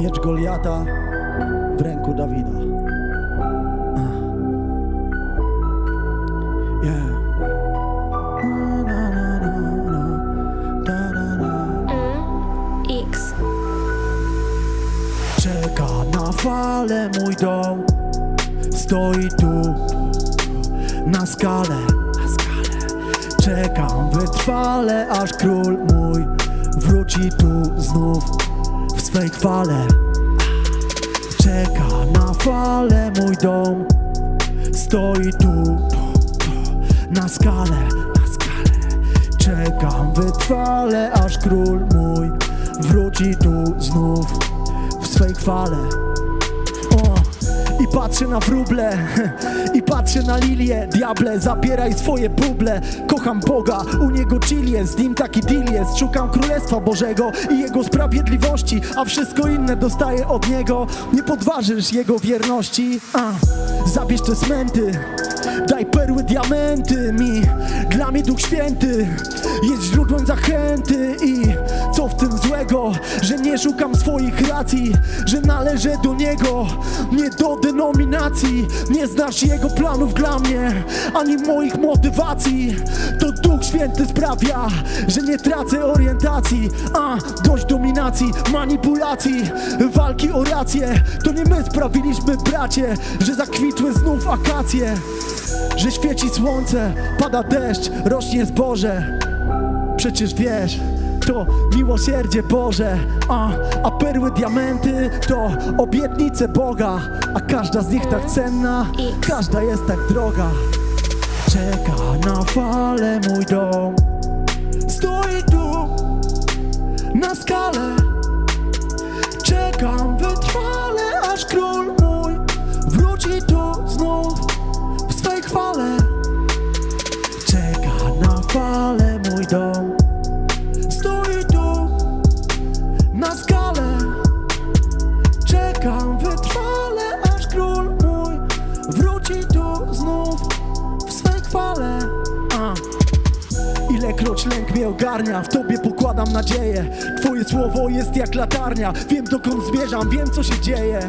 Miecz Goliata w ręku Dawida. Yeah. Da. X. Czeka na falę mój dom Stoi tu Na skale Czekam wytrwale Aż król mój Wróci tu znów swej chwale. Czeka na falę mój dom. Stoi tu, Na skale Czekam wytrwale Aż król mój Wróci tu znów w swej chwale. I patrzę na wróble, i patrzę na lilię. Diable, zabieraj swoje buble. Kocham Boga, u Niego chill jest, z Nim taki deal jest. Szukam Królestwa Bożego i Jego sprawiedliwości, a wszystko inne dostaję od Niego. Nie podważysz Jego wierności. A, zabierz te smęty, daj perły, diamenty mi. Dla mnie Duch Święty jest źródłem zachęty i co w tym złego, że nie szukam swoich racji, że należę do Niego, nie do denominacji. Nie znasz Jego planów dla mnie, ani moich motywacji. To Święty sprawia, że nie tracę orientacji. A, dość dominacji, manipulacji, walki o rację. To nie my sprawiliśmy, bracie, że zakwitły znów akacje. Że świeci słońce, pada deszcz, rośnie zboże. Przecież wiesz, to miłosierdzie Boże, a, a perły diamenty to obietnice Boga, a każda z nich tak cenna, każda jest tak droga. Falę mój dom, stoi tu na skale. Czekam wytrwale, aż król mój wróci tu znów w swej chwale. Czeka na falę mój dom ogarnia, w Tobie pokładam nadzieję. Twoje słowo jest jak latarnia, wiem dokąd zmierzam, wiem co się dzieje.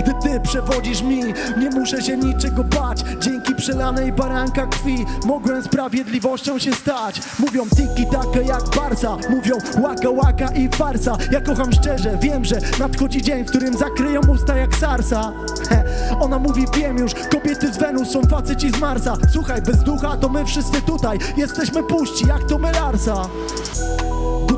Gdy Ty przewodzisz mi, nie muszę się niczego bać. Dzięki przelanej baranka krwi mogłem sprawiedliwością się stać. Mówią tiki taka jak barsa, mówią łaka łaka i farsa. Ja kocham szczerze, wiem, że nadchodzi dzień, w którym zakryją usta jak sarsa. He, Ona mówi wiem już, kobiety z Wenus są faceci z Marsa. Słuchaj, bez ducha to my wszyscy tutaj Jesteśmy puści jak to Melarsa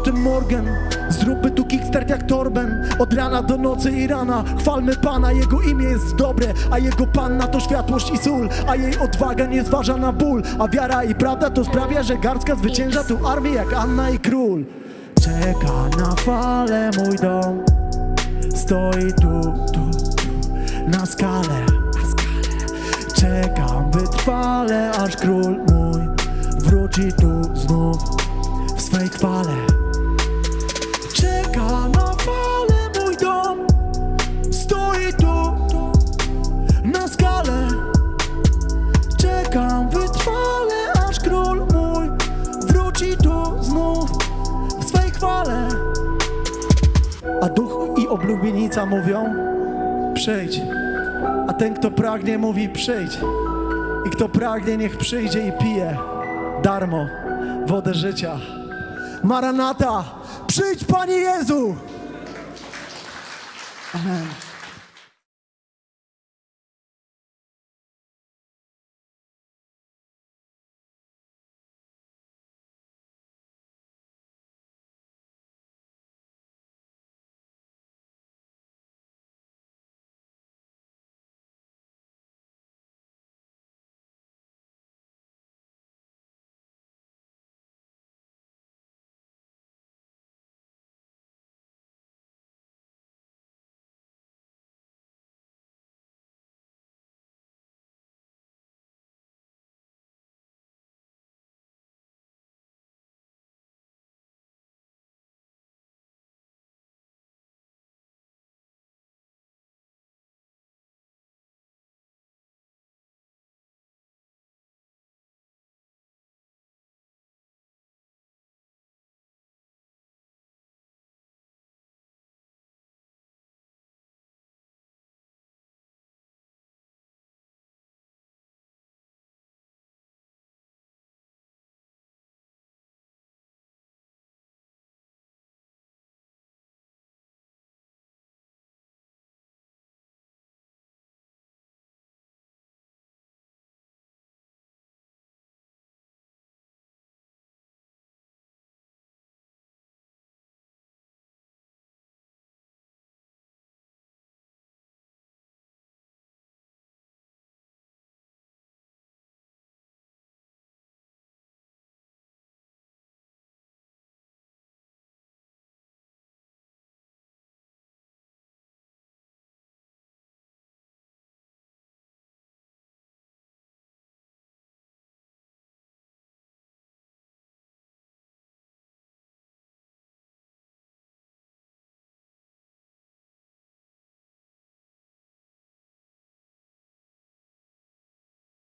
Guten Morgen, zróbmy tu kickstart jak Torben. Od rana do nocy i rana. Chwalmy Pana, Jego imię jest dobre A Jego Panna to światłość i sól. A jej odwaga nie zważa na ból. A wiara i prawda to sprawia, że garstka zwycięża tu armię jak Anna i Król. Czeka na falę mój dom. Stoi tu, tu, tu Na skale. Czekam wytrwale, aż król mój Wróci tu znów w swej chwale oblubienica mówią Przyjdź A ten kto pragnie mówi przyjdź I kto pragnie niech przyjdzie i pije Darmo wodę życia Maranata, przyjdź Panie Jezu! Amen.